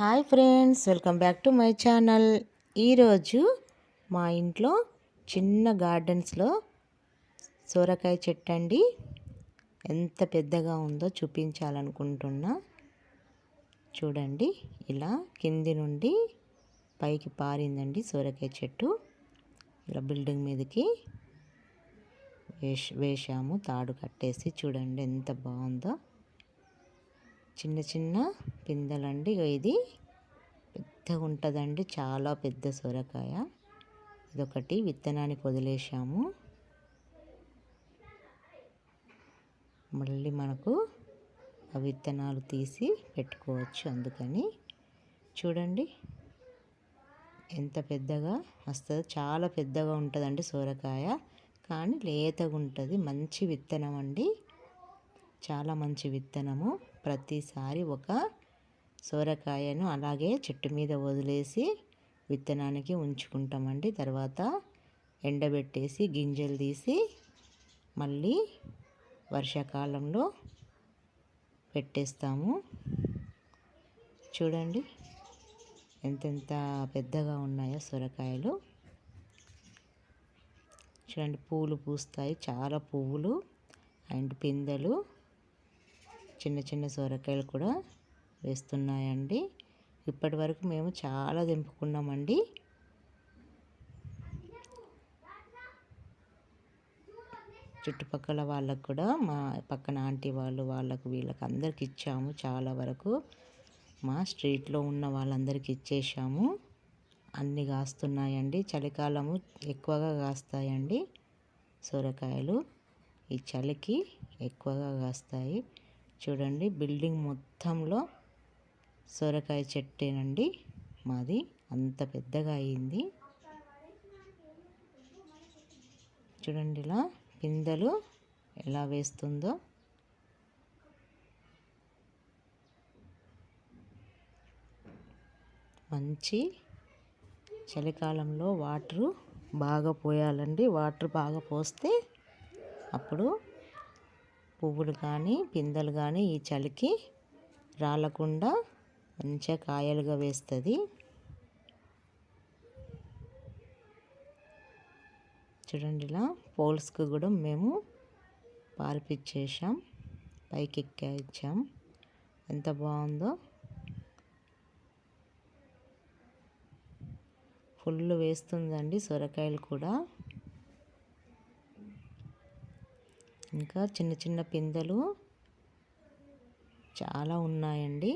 Hi friends welcome back to my channel. ఈరోజు మా ఇంట్లో చిన్న గార్డెన్స్లో సోరకాయ చెట్టు అండి. ఎంత పెద్దగా ఉందో చూపించాలనుకుంటున్నా. చూడండి ఇలా కింది నుండి పైకి పారిందండి సోరకాయ చెట్టు. ఇలా బిల్డింగ్ మీదకి వేష్ వేసాము తాడు కట్టేసి చూడండి ఎంత బాగుందో. చిన్న చిన్న పిందెలండి. ఇది పెద్దగా ఉంటుందండి. చాలా పెద్ద సొరకాయ. ఇదొకటి విత్తనానికి వదిలేసాము మళ్ళీ మనకు ఆ విత్తనాలు తీసి పెట్టుకోవచ్చు అందుకని. చూడండి. ఎంత పెద్దగా వస్తుందో చాలా పెద్దగా ఉంటుందండి సోరకాయ. కానీ లేతగా ఉంటుంది మంచి విత్తనం అండి చాలా మంచి విత్తనము. ప్రతిసారి ఒక సోరకాయను అలాగే చెట్టు మీద వదిలేసి విత్తనానికి ఉంచుకుంటామండి. తర్వాత ఎండబెట్టేసి గింజలు తీసి మళ్ళీ వర్షాకాలంలో పెట్టేస్తాము. చూడండి ఎంతెంత పెద్దగా ఉన్నాయో సొరకాయలు. చూడండి పూలు పూస్తాయి. చాలా పువ్వులు అండ్ పిందెలు. చిన్న చిన్న సొరకాయలు కూడా వేస్తున్నాయండి. ఇప్పటి వరకు మేము చాలా దింపుకున్నామండి. చుట్టుపక్కల వాళ్ళకు కూడా మా పక్కన ఆంటీ వాళ్ళు వాళ్ళకు వీళ్ళకి అందరికి ఇచ్చాము. చాలా వరకు మా స్ట్రీట్లో ఉన్న వాళ్ళందరికీ ఇచ్చేసాము అన్నీ కాస్తున్నాయండి. చలికాలము ఎక్కువగా కాస్తాయండి సొరకాయలు. ఈ చలికి ఎక్కువగా కాస్తాయి. చూడండి బిల్డింగ్ మొత్తంలో సొరకాయ చెట్టేనండి మాది. అంత పెద్దగా అయింది. చూడండి ఇలా పిందెలు ఎలా వేస్తుందో. మంచి చలికాలంలో వాటరు బాగా పోయాలండి. వాటర్ బాగా పోస్తే అప్పుడు పువ్వులు కానీ పిందెలు కానీ ఈ చలికి రాలకుండా మంచిగా కాయలుగా వేస్తుంది. చూడండి ఇలా పోల్స్కి కూడా మేము పాల్పిచ్చేసాం పైకి ఎక్కించాం ఎంత బాగుందో. ఫుల్ వేస్తుందండి సొరకాయలు కూడా. ఇంకా చిన్న చిన్న పిందెలు చాలా ఉన్నాయండి.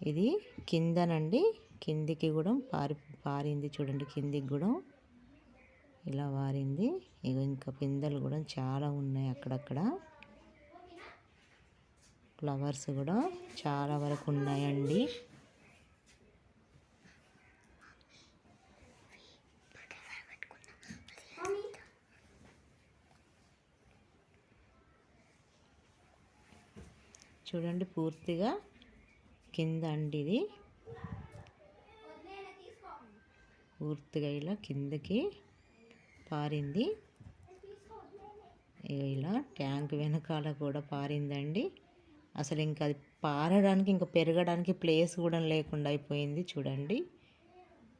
ఇది కిందనండి. కిందికి కూడా పారి పారింది చూడండి. కిందికి కూడా ఇలా వారింది. ఇక ఇంకా పిందెలు కూడా చాలా ఉన్నాయి అక్కడక్కడ. ఫ్లవర్స్ కూడా చాలా వరకు ఉన్నాయండి. చూడండి పూర్తిగా కింద అండి ఇది పూర్తిగా ఇలా కిందకి పారింది. ఇలా ట్యాంక్ వెనకాల కూడా పారిందండి. అసలు ఇంకా అది పారడానికి ఇంకా పెరగడానికి ప్లేస్ కూడా లేకుండా అయిపోయింది చూడండి.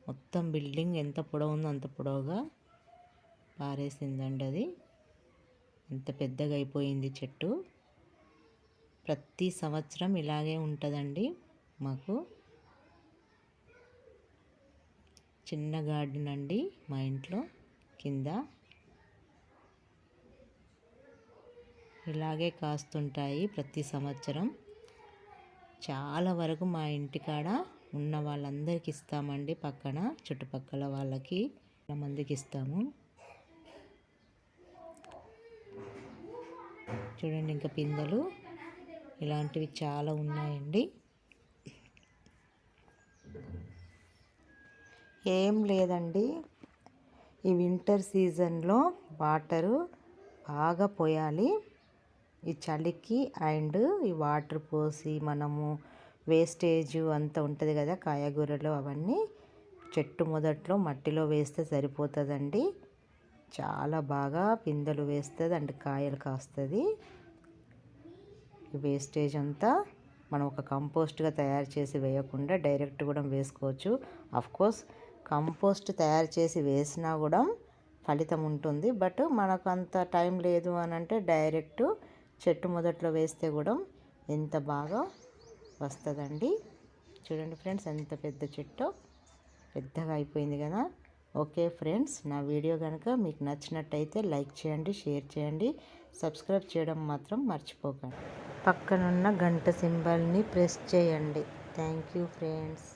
మొత్తం బిల్డింగ్ ఎంత పొడవు ఉందో అంత పొడవుగా పారేసిందండి అది. ఎంత పెద్దగా అయిపోయింది చెట్టు. ప్రతి సంవత్సరం ఇలాగే ఉంటుందండి మాకు. చిన్న గార్డెన్ అండి మా ఇంట్లో కింద. ఇలాగే కాస్తుంటాయి ప్రతి సంవత్సరం. చాలా వరకు మా ఇంటికాడ ఉన్న వాళ్ళందరికీ ఇస్తామండి పక్కన చుట్టుపక్కల వాళ్ళకి మందికి ఇస్తాము. చూడండి ఇంకా పిందెలు. ఇలాంటివి చాలా ఉన్నాయండి. ఏం లేదండి. ఈ వింటర్ సీజన్లో వాటరు బాగా పోయాలి. ఈ చలికి అండ్ ఈ వాటర్ పోసి మనము వేస్టేజ్ అంతా ఉంటుంది కదా కాయగూరలు అవన్నీ చెట్టు మొదట్లో మట్టిలో వేస్తే సరిపోతుందండి. చాలా బాగా పిందెలు వేస్తుంది అండ్ కాయలు కాస్తుంది. వేస్టేజ్ అంతా మనం ఒక కంపోస్ట్గా తయారు చేసి వేయకుండా డైరెక్ట్ కూడా వేసుకోవచ్చు. కోర్స్ కంపోస్ట్ తయారు చేసి వేసినా కూడా ఫలితం ఉంటుంది. బట్ మనకు అంత టైం లేదు అని అంటే డైరెక్ట్ చెట్టు మొదట్లో వేస్తే కూడా ఎంత బాగా వస్తుందండి. చూడండి ఫ్రెండ్స్ ఎంత పెద్ద చెట్టు. పెద్దగా అయిపోయింది కదా. ఓకే ఫ్రెండ్స్ నా వీడియో కనుక మీకు నచ్చినట్టయితే లైక్ చేయండి షేర్ చేయండి. సబ్స్క్రైబ్ చేయడం మాత్రం మర్చిపోకండి. పక్కనున్న గంట సింబల్ని ప్రెస్ చేయండి. Thank you friends.